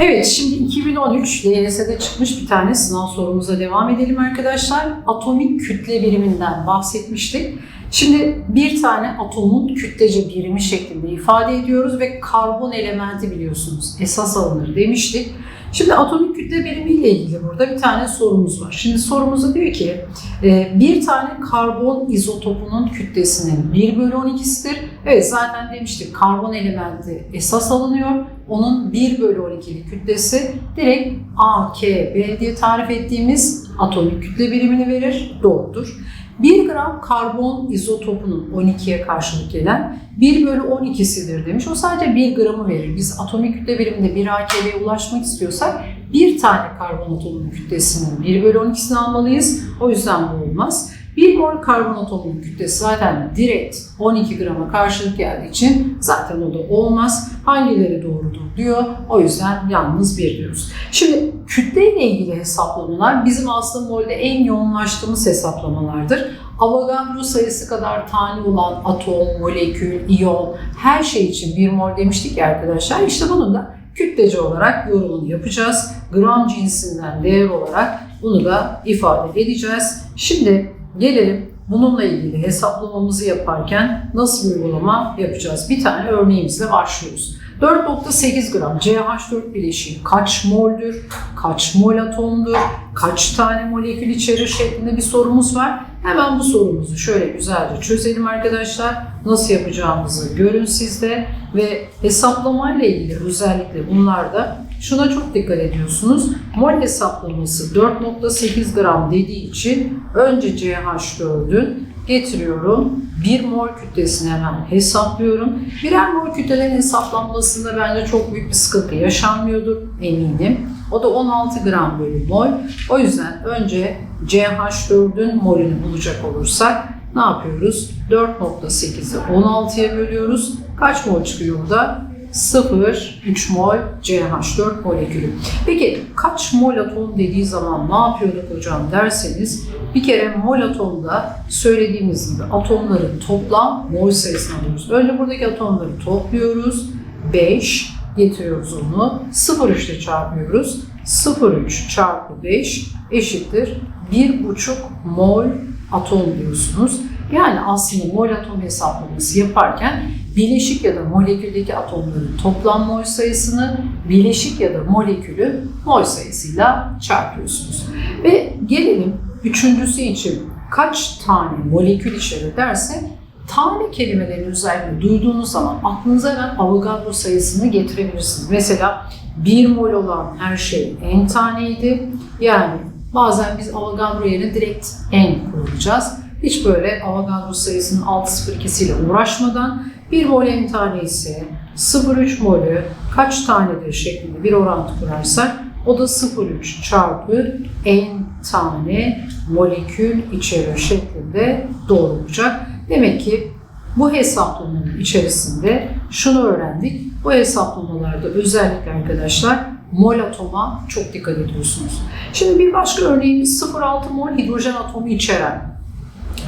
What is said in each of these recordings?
Evet, şimdi 2013 LYS'de çıkmış bir tane sınav sorumuza devam edelim arkadaşlar. Atomik kütle biriminden bahsetmiştik. Şimdi bir tane atomun kütlece birimi şeklinde ifade ediyoruz ve karbon elementi biliyorsunuz esas alınır demiştik. Şimdi atomik kütle birimiyle ilgili burada bir tane sorumuz var. Şimdi sorumuzda diyor ki e, bir tane karbon izotopunun kütlesinin 1 bölü 12'sidir. Evet zaten demiştik karbon elementi esas alınıyor. Onun 1 bölü 12'lik kütlesi direkt AKB diye tarif ettiğimiz atomik kütle birimini verir. Doğrudur. 1 gram karbon izotopunun 12'ye karşılık gelen 1 bölü 12'sidir demiş. O sadece 1 gramı verir. Biz atomik kütle biriminde 1 AKB'ye ulaşmak istiyorsak bir tane karbon atomunun kütlesinin 1 bölü 12'sini almalıyız. O yüzden bu olmaz. 1 mol karbon atomunun kütlesi zaten direkt 12 grama karşılık geldiği için zaten o da olmaz. Hangileri doğrudur diyor. O yüzden yalnız bir diyoruz. Şimdi kütle ile ilgili hesaplamalar bizim aslında molde en yoğunlaştığımız hesaplamalardır. Avogadro sayısı kadar tane olan atom, molekül, iyon her şey için 1 mol demiştik ya arkadaşlar. İşte bunun da kütlece olarak yorumunu yapacağız. Gram cinsinden değer olarak bunu da ifade edeceğiz. Şimdi gelelim bununla ilgili hesaplamamızı yaparken nasıl bir uygulama yapacağız? Bir tane örneğimizle başlıyoruz. 4.8 gram CH4 bileşiği kaç moldür, kaç mol atomdur, kaç tane molekül içerir şeklinde bir sorumuz var. Hemen bu sorumuzu şöyle güzelce çözelim arkadaşlar. Nasıl yapacağımızı görün siz de ve hesaplamayla ilgili özellikle bunlarda şuna çok dikkat ediyorsunuz. Mol hesaplaması 4.8 gram dediği için önce CH4'ün getiriyorum. 1 mol kütlesini hemen hesaplıyorum. Birer mol kütlelerin hesaplanmasında bence çok büyük bir sıkıntı yaşanmıyordur eminim. O da 16 gram bölü mol. O yüzden önce CH4'ün molünü bulacak olursak ne yapıyoruz? 4.8'i 16'ya bölüyoruz. Kaç mol çıkıyor burada? 0,3 mol CH4 molekülü. Peki kaç mol atom dediği zaman ne yapıyorduk hocam derseniz bir kere mol atomda söylediğimiz gibi atomların toplam mol sayısını alıyoruz. Önce buradaki atomları topluyoruz. 5 getiriyoruz onu. 0,3 ile çarpıyoruz. 0,3 çarpı 5 eşittir 1,5 mol atom diyorsunuz. Yani aslında mol atom hesaplaması yaparken bileşik ya da moleküldeki atomların toplam mol sayısını bileşik ya da molekülü mol sayısıyla çarpıyorsunuz. Ve gelelim üçüncüsü için kaç tane molekül içerir derse tane kelimelerini özellikle duyduğunuz zaman aklınıza hemen Avogadro sayısını getirebilirsiniz. Mesela 1 mol olan her şey n taneydi. Yani bazen biz Avogadro yerine direkt n kullanacağız. Hiç böyle Avogadro sayısının 602'siyle uğraşmadan 1 mol n tane ise 0,3 molü kaç tanedir şeklinde bir orantı kurarsak o da 0,3 çarpı n tane molekül içerir şeklinde doğru olacak. Demek ki bu hesaplamanın içerisinde şunu öğrendik. Bu hesaplamalarda özellikle arkadaşlar mol atoma çok dikkat ediyorsunuz. Şimdi bir başka örneğimiz 0,6 mol hidrojen atomu içeren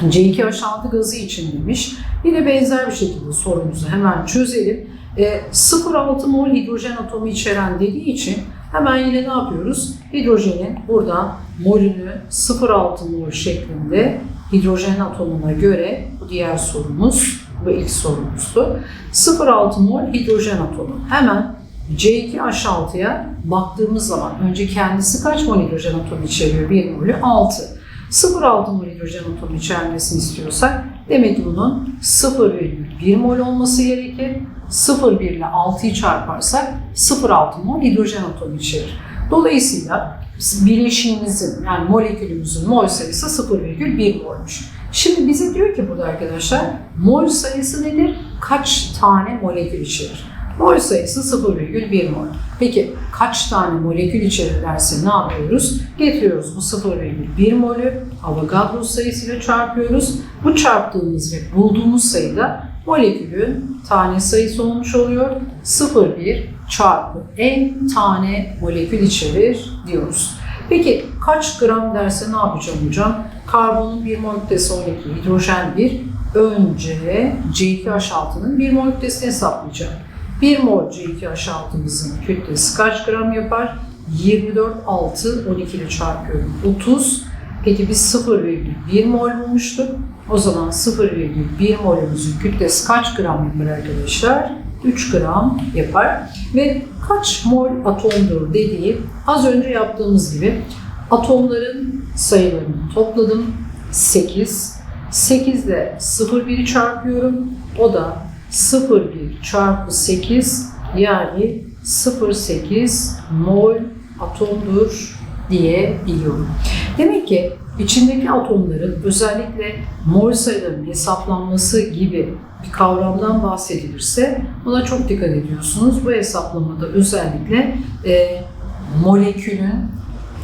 C2H6 gazı için demiş. Yine benzer bir şekilde sorumuzu hemen çözelim. E, 0,6 mol hidrojen atomu içeren dediği için hemen yine ne yapıyoruz? Hidrojenin buradan molünü 0,6 mol şeklinde hidrojen atomuna göre bu diğer sorumuz bu ilk sorumuzdu. 0,6 mol hidrojen atomu. Hemen C2H6'ya baktığımız zaman önce kendisi kaç mol hidrojen atomu içeriyor? 1 molü 6. 0,6 mol hidrojen atomu içermesini istiyorsak demek ki bunun 0,1 mol olması gerekir. 0,1 ile 6'yı çarparsak 0,6 mol hidrojen atomu içerir. Dolayısıyla bileşiğimizin yani molekülümüzün mol sayısı 0,1 molmuş. Şimdi bize diyor ki burada arkadaşlar mol sayısı nedir? Kaç tane molekül içerir? Mol sayısı 0,1 mol. Peki kaç tane molekül içerir derse ne yapıyoruz? Getiriyoruz bu 0,1 molü Avogadro sayısıyla çarpıyoruz. Bu çarptığımız ve bulduğumuz sayıda molekülün tane sayısı olmuş oluyor. 0,1 çarpı n tane molekül içerir diyoruz. Peki kaç gram derse ne yapacağım hocam? Karbonun 1 mol kütlesi 12, hidrojen 1. Önce C2H6'nın 1 mol kütlesini hesaplayacağım. 1 mol C2H6'mızın kütlesi kaç gram yapar? 24 6 12 ile çarpıyorum. 30. Peki biz 0,1 mol bulmuştuk. O zaman 0,1 molümüzün kütlesi kaç gram yapar arkadaşlar? 3 gram yapar. Ve kaç mol atomdur dediği az önce yaptığımız gibi atomların sayılarını topladım. 8. 8 ile 0,1'i çarpıyorum. O da 0,1 çarpı 8 yani 0,8 mol atomdur diyebiliyorum. Demek ki içindeki atomların özellikle mol sayılarının hesaplanması gibi bir kavramdan bahsedilirse buna çok dikkat ediyorsunuz. Bu hesaplamada özellikle e, molekülün,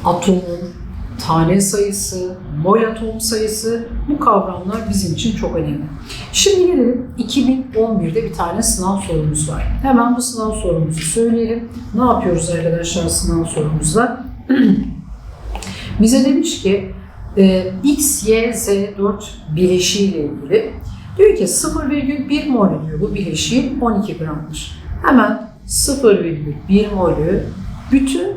atomun, tane sayısı, mol atom sayısı bu kavramlar bizim için çok önemli. Şimdi gelelim 2011'de bir tane sınav sorumuz var. Hemen bu sınav sorumuzu söyleyelim. Ne yapıyoruz arkadaşlar sınav sorumuzda? Bize demiş ki e, X, Y, Z 4 bileşiği ile ilgili. Diyor ki 0,1 mol diyor bu bileşiğin 12 gramdır. Hemen 0,1 molü bütün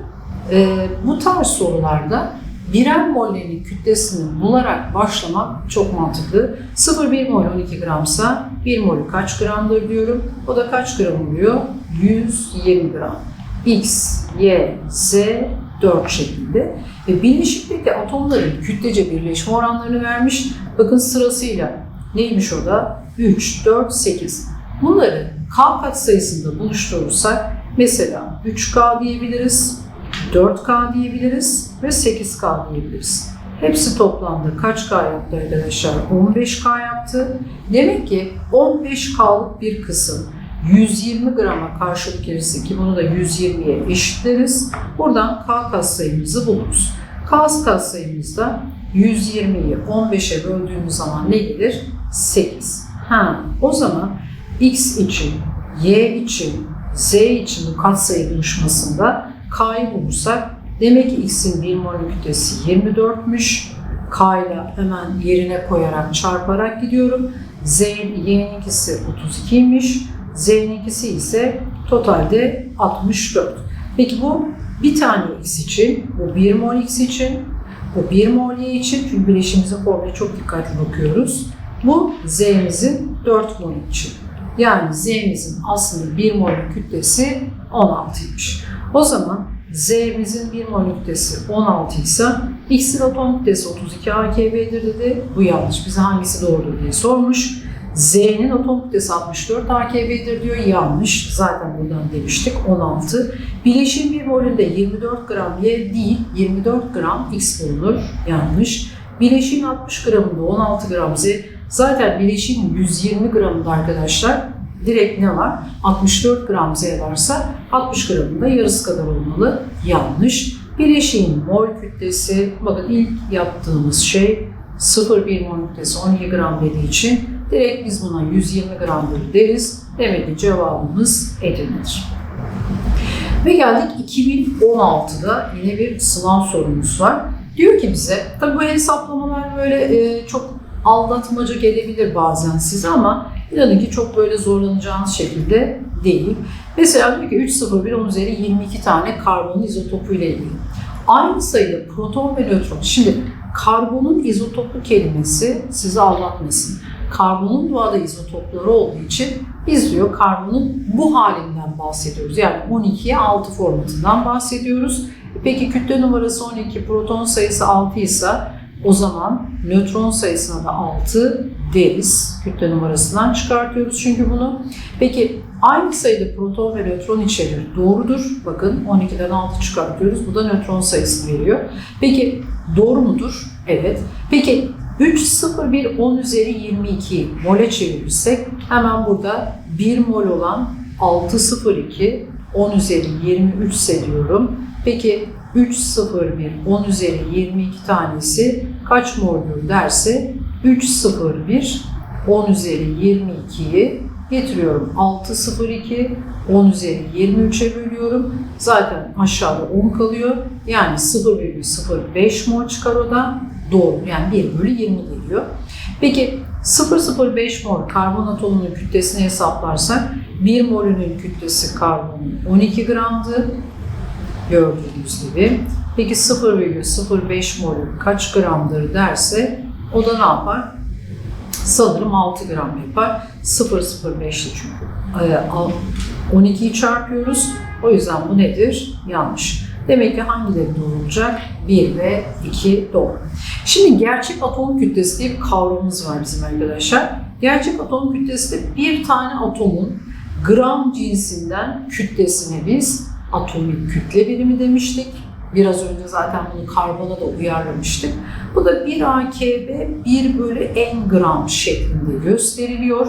e, bu tarz sorularda birer mollerin kütlesini bularak başlamak çok mantıklı. 0,1 mol 12 gramsa 1 molü kaç gramdır diyorum. O da kaç gram oluyor? 120 gram. X, Y, Z 4 şeklinde. Ve bileşikteki atomların kütlece birleşme oranlarını vermiş. Bakın sırasıyla neymiş o da? 3, 4, 8. Bunları K katsayısında buluşturursak mesela 3K diyebiliriz, 4K diyebiliriz ve 8K diyebiliriz. Hepsi toplamda kaç K yaptı arkadaşlar? 15K yaptı. Demek ki 15K'lık bir kısım 120 grama karşılık gelirse ki bunu da 120'ye eşitleriz. Buradan K katsayımızı buluruz. K katsayımızda 120'yi 15'e böldüğümüz zaman ne gelir? 8. Ha, o zaman X için, Y için, Z için bu katsayı buluşmasında K'yı bulursak demek ki X'in bir mol kütlesi 24'müş. K ile hemen yerine koyarak çarparak gidiyorum. Z, Y'ninkisi 32'ymiş. Z'ninkisi ise totalde 64. Peki bu bir tane X için, bu 1 mol X için, bu 1 mol Y için çünkü bileşimimizin formuna çok dikkatli bakıyoruz. Bu Z'mizin 4 mol için. Yani Z'mizin aslında 1 mol kütlesi 16'ymış. O zaman Z'mizin 1 mol kütlesi 16 ise X'in atom kütlesi 32 AKB'dir dedi. Bu yanlış. Bize hangisi doğrudur diye sormuş. Z'nin atom kütlesi 64 AKB'dir diyor. Yanlış. Zaten buradan demiştik. 16. Bileşim bir molünde 24 gram Y değil, 24 gram X bulunur. Yanlış. Bileşiğin 60 gramında 16 gram Z. Zaten bileşiğin 120 gramında arkadaşlar direkt ne var? 64 gram Z varsa 60 gramında yarısı kadar olmalı. Yanlış. Bileşiğin mol kütlesi, bakın ilk yaptığımız şey 0,1 mol kütlesi 12 gram dediği için direkt biz buna 120 gramdır deriz. Demek ki cevabımız Edirne'dir. Ve geldik 2016'da yine bir sınav sorumuz var. Diyor ki bize, tabii bu hesaplamalar böyle e, çok aldatmaca gelebilir bazen size ama inanın ki çok böyle zorlanacağınız şekilde değil. Mesela diyor ki 301 10 üzeri 22 tane karbon izotopu ile ilgili. Aynı sayıda proton ve nötron. Şimdi karbonun izotopu kelimesi sizi aldatmasın. Karbonun doğada izotopları olduğu için biz diyor karbonun bu halinden bahsediyoruz. Yani 12'ye 6 formatından bahsediyoruz. Peki kütle numarası 12, proton sayısı 6 ise o zaman nötron sayısına da 6 deriz. Kütle numarasından çıkartıyoruz çünkü bunu. Peki aynı sayıda proton ve nötron içerir. Doğrudur. Bakın 12'den 6 çıkartıyoruz. Bu da nötron sayısını veriyor. Peki doğru mudur? Evet. Peki 3, 0, 1, 10 üzeri 22 mole çevirirsek hemen burada 1 mol olan 6, 0, 2, 10 üzeri 23 ise diyorum. Peki 3, 0, 1, 10 üzeri 22 tanesi kaç mol'dur derse 3, 0, 1, 10 üzeri 22'yi getiriyorum. 6, 0, 2, 10 üzeri 23'e bölüyorum. Zaten aşağıda 10 kalıyor. Yani 0,05 mol çıkar o doğru. Yani 1 bölü 20 geliyor. Peki 0,05 mol karbon atomunun kütlesini hesaplarsak 1 molünün kütlesi karbonun 12 gramdı. Gördüğünüz gibi. Peki 0,05 molü kaç gramdır derse o da ne yapar? Sanırım 6 gram yapar. 0,05'ti çünkü. Ee, al- 12'yi çarpıyoruz. O yüzden bu nedir? Yanlış. Demek ki hangileri doğru olacak? 1 ve 2 doğru. Şimdi gerçek atom kütlesi diye bir kavramımız var bizim arkadaşlar. Gerçek atom kütlesi de bir tane atomun gram cinsinden kütlesine biz atomik kütle birimi demiştik. Biraz önce zaten bunu karbona da uyarlamıştık. Bu da 1 AKB 1 bölü n gram şeklinde gösteriliyor.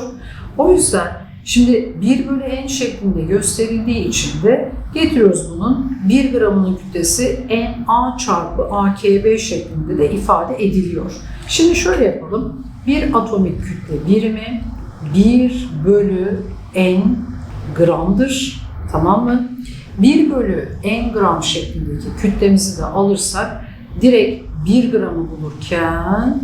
O yüzden şimdi 1 bölü n şeklinde gösterildiği için de getiriyoruz bunun 1 gramının kütlesi NA çarpı AKB şeklinde de ifade ediliyor. Şimdi şöyle yapalım. Bir atomik kütle birimi 1 bölü n gramdır. Tamam mı? 1 bölü n gram şeklindeki kütlemizi de alırsak direkt 1 gramı bulurken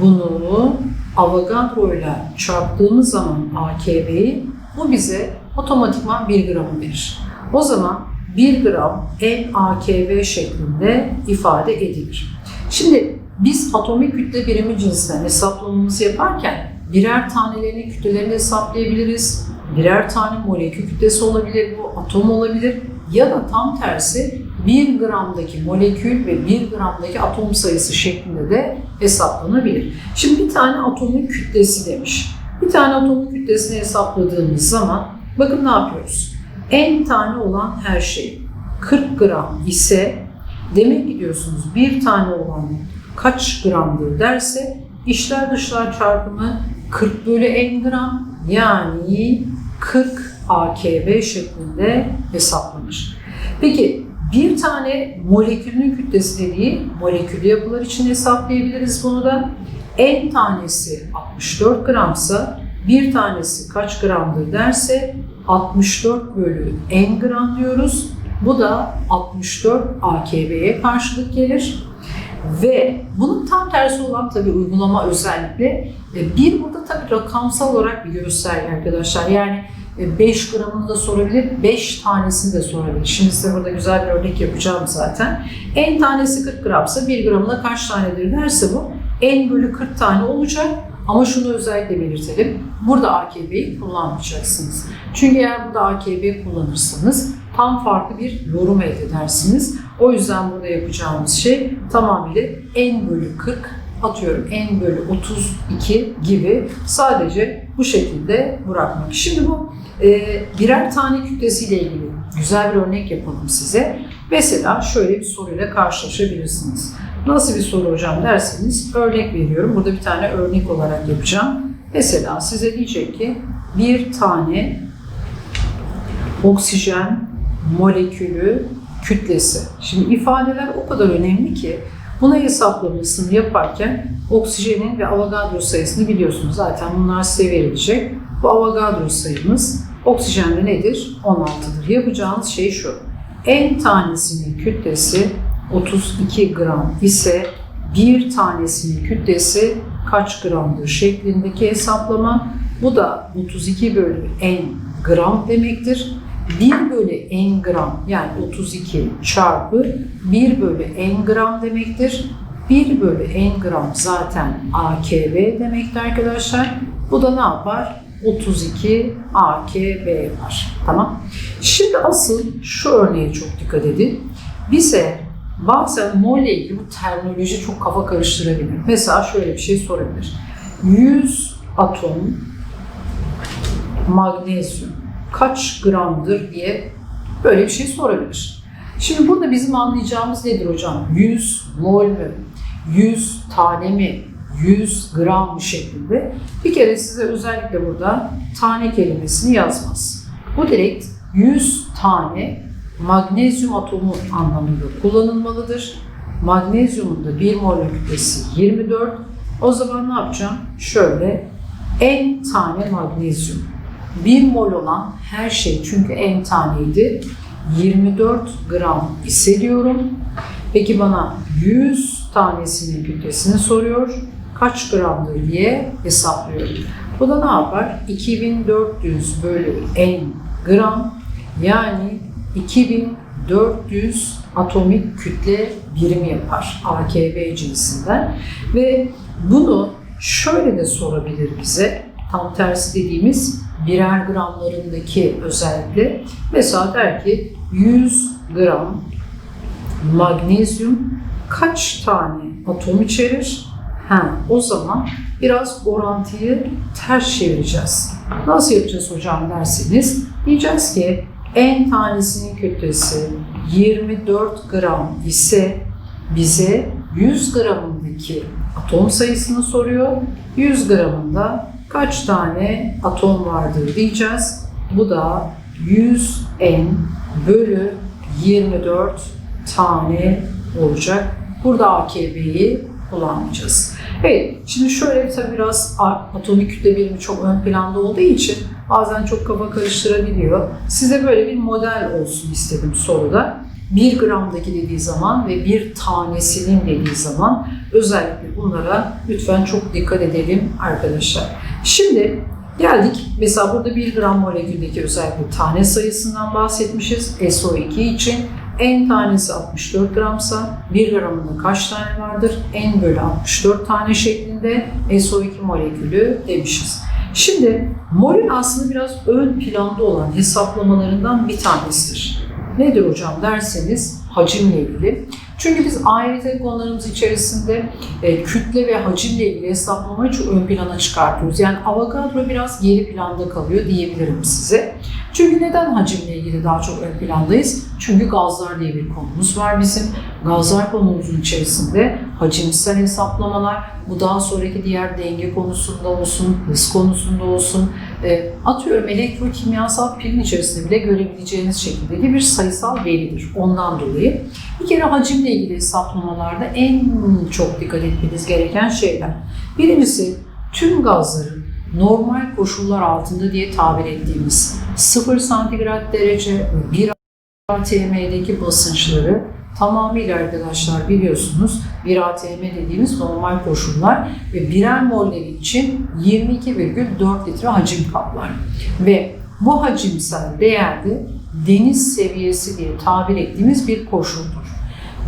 bunu Avogadro ile çarptığımız zaman AKB'yi bu bize otomatikman 1 gramı verir. O zaman 1 gram n AKB şeklinde ifade edilir. Şimdi biz atomik kütle birimi cinsinden hesaplamamızı yaparken birer tanelerini kütlelerini hesaplayabiliriz. Birer tane molekül kütlesi olabilir, bu atom olabilir ya da tam tersi 1 gramdaki molekül ve 1 gramdaki atom sayısı şeklinde de hesaplanabilir. Şimdi bir tane atomun kütlesi demiş. Bir tane atomun kütlesini hesapladığımız zaman bakın ne yapıyoruz? En tane olan her şey 40 gram ise demek ki diyorsunuz bir tane olan kaç gramdır derse içler dışlar çarpımı 40 bölü n gram yani 40 AKB şeklinde hesaplanır. Peki bir tane molekülün kütlesi dediği moleküllü yapılar için hesaplayabiliriz bunu da. N tanesi 64 gramsa bir tanesi kaç gramdır derse 64 bölü n gram diyoruz. Bu da 64 AKB'ye karşılık gelir. Ve bunun tam tersi olan tabii uygulama özellikle e, bir burada tabii rakamsal olarak bir gösterge arkadaşlar. Yani 5 gramını da sorabilir, 5 tanesini de sorabilir. Şimdi size burada güzel bir örnek yapacağım zaten. En tanesi 40 gramsa 1 gramına kaç tanedir derse bu n bölü 40 tane olacak. Ama şunu özellikle belirtelim. Burada AKB'yi kullanmayacaksınız. Çünkü eğer burada AKB kullanırsanız tam farklı bir yorum elde edersiniz. O yüzden burada yapacağımız şey tamamıyla n bölü 40 atıyorum n bölü 32 gibi sadece bu şekilde bırakmak. Şimdi bu e, birer tane kütlesiyle ilgili güzel bir örnek yapalım size. Mesela şöyle bir soruyla karşılaşabilirsiniz. Nasıl bir soru hocam derseniz örnek veriyorum. Burada bir tane örnek olarak yapacağım. Mesela size diyecek ki bir tane oksijen molekülü kütlesi. Şimdi ifadeler o kadar önemli ki buna hesaplamasını yaparken oksijenin ve Avogadro sayısını biliyorsunuz. Zaten bunlar size verilecek. Bu Avogadro sayımız oksijende nedir? 16'dır. Yapacağınız şey şu. En tanesinin kütlesi 32 gram ise bir tanesinin kütlesi kaç gramdır şeklindeki hesaplama. Bu da 32 bölü n gram demektir. 1 bölü n gram yani 32 çarpı 1 bölü n gram demektir. 1 bölü n gram zaten AKB demektir arkadaşlar. Bu da ne yapar? 32 AKB yapar. Tamam. Şimdi asıl şu örneğe çok dikkat edin. Bize bazen mol ile terminoloji çok kafa karıştırabilir. Mesela şöyle bir şey sorabilir. 100 atom magnezyum kaç gramdır diye böyle bir şey sorabilir. Şimdi burada bizim anlayacağımız nedir hocam? 100 mol mü? 100 tane mi? 100 gram mı şeklinde. Bir kere size özellikle burada tane kelimesini yazmaz. Bu direkt 100 tane magnezyum atomu anlamında kullanılmalıdır. Magnezyumun da 1 mol kütlesi 24. O zaman ne yapacağım? Şöyle n tane magnezyum. 1 mol olan her şey çünkü n taneydi. 24 gram hissediyorum. Peki bana 100 tanesinin kütlesini soruyor. kaç gramdır diye hesaplıyorum. Bu da ne yapar? 2400 bölü n gram yani 2400 atomik kütle birimi yapar AKB cinsinden ve bunu şöyle de sorabilir bize tam tersi dediğimiz birer gramlarındaki özellikle mesela der ki 100 gram magnezyum kaç tane atom içerir? Ha, o zaman biraz orantıyı ters çevireceğiz. Nasıl yapacağız hocam derseniz diyeceğiz ki en tanesinin kütlesi 24 gram ise bize 100 gramındaki atom sayısını soruyor. 100 gramında kaç tane atom vardır diyeceğiz. Bu da 100 n bölü 24 tane olacak. Burada AKB'yi kullanmayacağız. Evet, şimdi şöyle tabii biraz atomik kütle birimi çok ön planda olduğu için bazen çok kafa karıştırabiliyor. Size böyle bir model olsun istedim soruda. 1 gramdaki dediği zaman ve bir tanesinin dediği zaman özellikle bunlara lütfen çok dikkat edelim arkadaşlar. Şimdi geldik mesela burada 1 gram moleküldeki özellikle tane sayısından bahsetmişiz SO2 için. En tanesi 64 gramsa 1 gramında kaç tane vardır? N bölü 64 tane şeklinde SO2 molekülü demişiz. Şimdi molün aslında biraz ön planda olan hesaplamalarından bir tanesidir. Nedir hocam derseniz hacimle ilgili. Çünkü biz ayrıca konularımız içerisinde e, kütle ve hacimle ilgili hesaplamayı çok ön plana çıkartıyoruz. Yani Avogadro biraz geri planda kalıyor diyebilirim size. Çünkü neden hacimle ilgili daha çok ön plandayız? Çünkü gazlar diye bir konumuz var bizim. Gazlar konumuzun içerisinde hacimsel hesaplamalar, bu daha sonraki diğer denge konusunda olsun, hız konusunda olsun, e, atıyorum elektrokimyasal pilin içerisinde bile görebileceğiniz şekildeki bir sayısal veridir. Ondan dolayı bir kere hacimle ilgili hesaplamalarda en çok dikkat etmeniz gereken şeyler. Birincisi tüm gazların normal koşullar altında diye tabir ettiğimiz 0 santigrat derece ve 1 atm'deki basınçları tamamıyla arkadaşlar biliyorsunuz 1 atm dediğimiz normal koşullar ve birer molleri için 22,4 litre hacim kaplar. Ve bu hacimsel değerde deniz seviyesi diye tabir ettiğimiz bir koşuldur.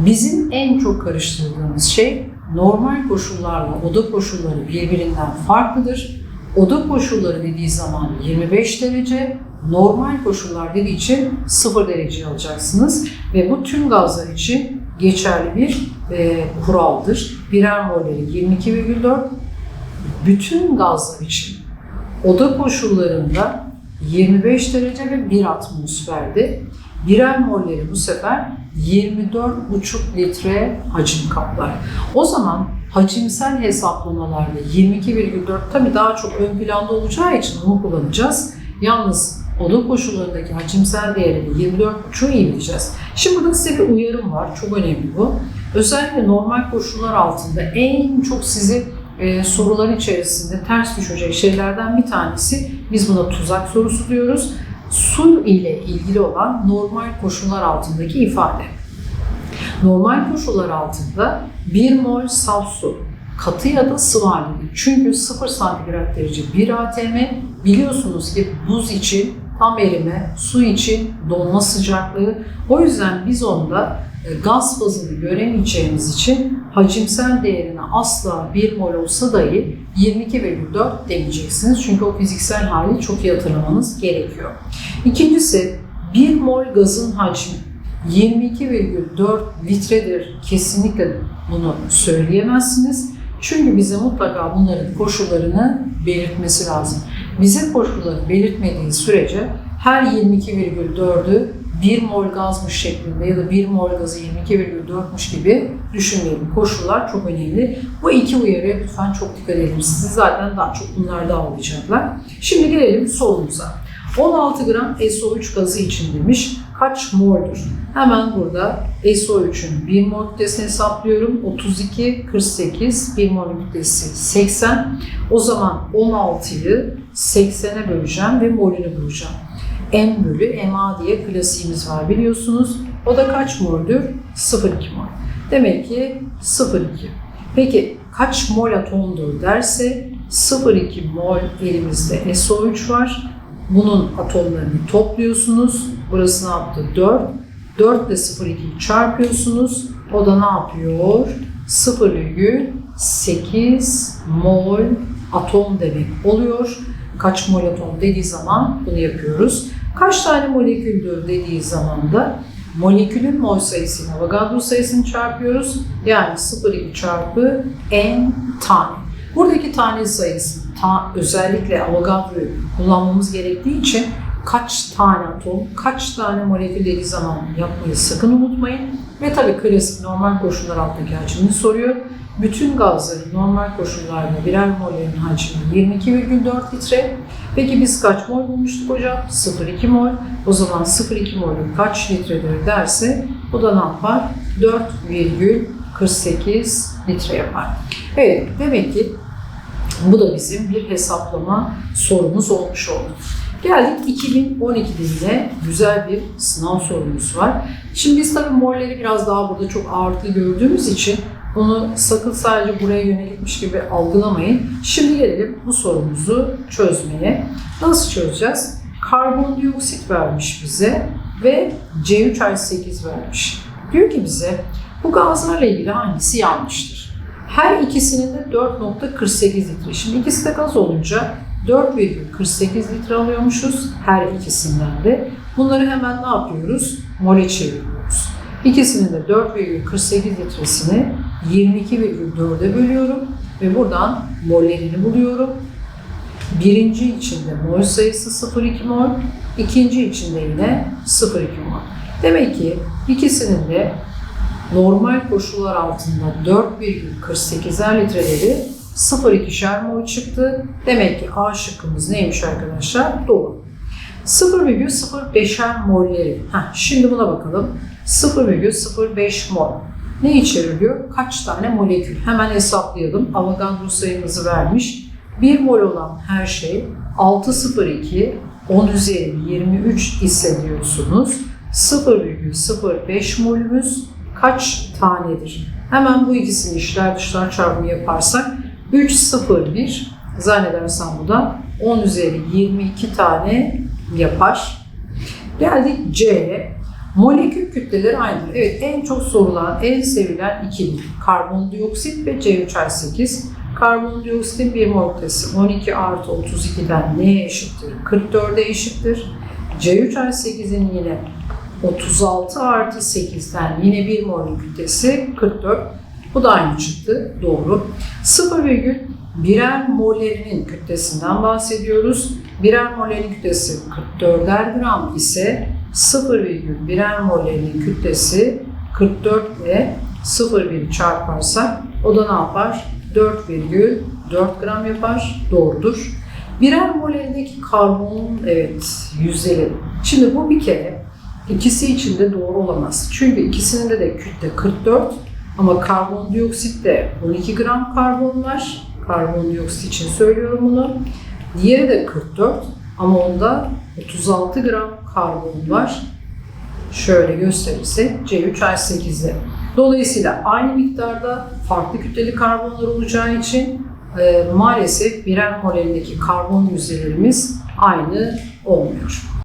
Bizim en çok karıştırdığımız şey normal koşullarla oda koşulları birbirinden farklıdır. Oda koşulları dediği zaman 25 derece, normal koşullar için 0 derece alacaksınız. Ve bu tüm gazlar için geçerli bir e, kuraldır. Birer molleri 22,4, bütün gazlar için oda koşullarında 25 derece ve 1 atmosferde birer molleri bu sefer 24,5 litre hacim kaplar. O zaman hacimsel hesaplamalarda 22,4 tabii daha çok ön planda olacağı için onu kullanacağız. Yalnız oda koşullarındaki hacimsel değerini 24,5'u iyi bileceğiz. Şimdi burada size bir uyarım var. Çok önemli bu. Özellikle normal koşullar altında en çok sizi e, sorular içerisinde ters düşecek şeylerden bir tanesi biz buna tuzak sorusu diyoruz. Su ile ilgili olan normal koşullar altındaki ifade. Normal koşullar altında 1 mol saf su katı ya da sıvı halinde. Çünkü 0 santigrat derece 1 atm biliyorsunuz ki buz için tam erime, su için donma sıcaklığı. O yüzden biz onda e, gaz fazını göremeyeceğimiz için hacimsel değerine asla 1 mol olsa dahi 22,4 demeyeceksiniz. Çünkü o fiziksel hali çok iyi hatırlamanız gerekiyor. İkincisi 1 mol gazın hacmi 22,4 litredir. Kesinlikle bunu söyleyemezsiniz. Çünkü bize mutlaka bunların koşullarını belirtmesi lazım. Bize koşulları belirtmediği sürece her 22,4'ü 1 mol gazmış şeklinde ya da 1 mol gazı 22,4'müş gibi düşünmeyelim. Koşullar çok önemli. Bu iki uyarıya lütfen çok dikkat edin. Sizi zaten daha çok bunlarda avlayacaklar. Şimdi gelelim sorumuza. 16 gram SO3 gazı için demiş kaç mol'dur? Hemen burada SO3'ün 1 mol kütlesini hesaplıyorum. 32, 48, 1 mol kütlesi 80. O zaman 16'yı 80'e böleceğim ve molünü bulacağım. M bölü MA diye klasiğimiz var biliyorsunuz. O da kaç mol'dür? 0,2 mol. Demek ki 0,2. Peki kaç mol atomdur derse 0,2 mol elimizde SO3 var. Bunun atomlarını topluyorsunuz. Burası ne yaptı? 4. 4 ile 0,2'yi çarpıyorsunuz. O da ne yapıyor? 0,8 mol atom demek oluyor. Kaç mol atom dediği zaman bunu yapıyoruz. Kaç tane moleküldür dediği zaman da molekülün mol sayısıyla Avogadro sayısını çarpıyoruz. Yani 0,2 çarpı n tane. Buradaki tane sayısı ta, özellikle Avogadro'yu kullanmamız gerektiği için kaç tane atom, kaç tane molekül dediği zaman yapmayı sakın unutmayın. Ve tabii klasik normal koşullar alttaki hacmini soruyor. Bütün gazların normal koşullarda birer mollerin hacmi 22,4 litre. Peki biz kaç mol bulmuştuk hocam? 0,2 mol. O zaman 0,2 molün kaç litredir derse o da ne yapar? 4,48 litre yapar. Evet demek ki bu da bizim bir hesaplama sorumuz olmuş oldu. Geldik 2012'de yine güzel bir sınav sorumuz var. Şimdi biz tabii molleri biraz daha burada çok ağırlıklı gördüğümüz için bunu sakın sadece buraya yönelikmiş gibi algılamayın. Şimdi gelelim bu sorumuzu çözmeye. Nasıl çözeceğiz? Karbondioksit vermiş bize ve C3H8 vermiş. Diyor ki bize bu gazlarla ilgili hangisi yanlıştır? Her ikisinin de 4.48 litre. Şimdi ikisi de gaz olunca 4,48 litre alıyormuşuz her ikisinden de. Bunları hemen ne yapıyoruz? Mole çeviriyoruz. İkisinin de 4,48 litresini 22,4'e bölüyorum ve buradan mollerini buluyorum. Birinci içinde mol sayısı 0,2 mol, ikinci içinde yine 0,2 mol. Demek ki ikisinin de normal koşullar altında 4,48'er litreleri 0,2'şer mol çıktı. Demek ki A şıkkımız neymiş arkadaşlar? Doğru. 0,05'er molleri. Heh, şimdi buna bakalım. 0,05 mol. Ne içeriyor? Kaç tane molekül? Hemen hesaplayalım. Avogadro sayımızı vermiş. 1 mol olan her şey 6,02 10 üzeri 23 ise diyorsunuz. 0,05 molümüz kaç tanedir? Hemen bu ikisini işler dışlar çarpımı yaparsak 3,01 zannedersem bu da 10 üzeri 22 tane yapar. Geldik C'ye. Molekül kütleleri aynıdır. Evet en çok sorulan, en sevilen ikili karbondioksit ve C3H8. Karbondioksitin bir mol kütlesi 12 artı 32'den neye eşittir? 44'e eşittir. C3H8'in yine 36 artı 8'den yine bir mol kütlesi 44. Bu da aynı çıktı. Doğru. 0, birer mollerinin kütlesinden bahsediyoruz. Birer mollerin kütlesi 44'er gram ise 0, birer mollerinin kütlesi 44 ile 0,1 çarparsak o da ne yapar? 4,4 gram yapar. Doğrudur. Birer mollerindeki karbonun evet yüzleri. Şimdi bu bir kere ikisi için de doğru olamaz. Çünkü ikisinde de kütle 44 ama karbondioksit de 12 gram karbon var. Karbondioksit için söylüyorum bunu. Diğeri de 44 ama onda 36 gram karbon var. Şöyle gösterirsek C3H8'de. Dolayısıyla aynı miktarda farklı kütleli karbonlar olacağı için e, maalesef birer molelindeki karbon yüzdelerimiz aynı olmuyor.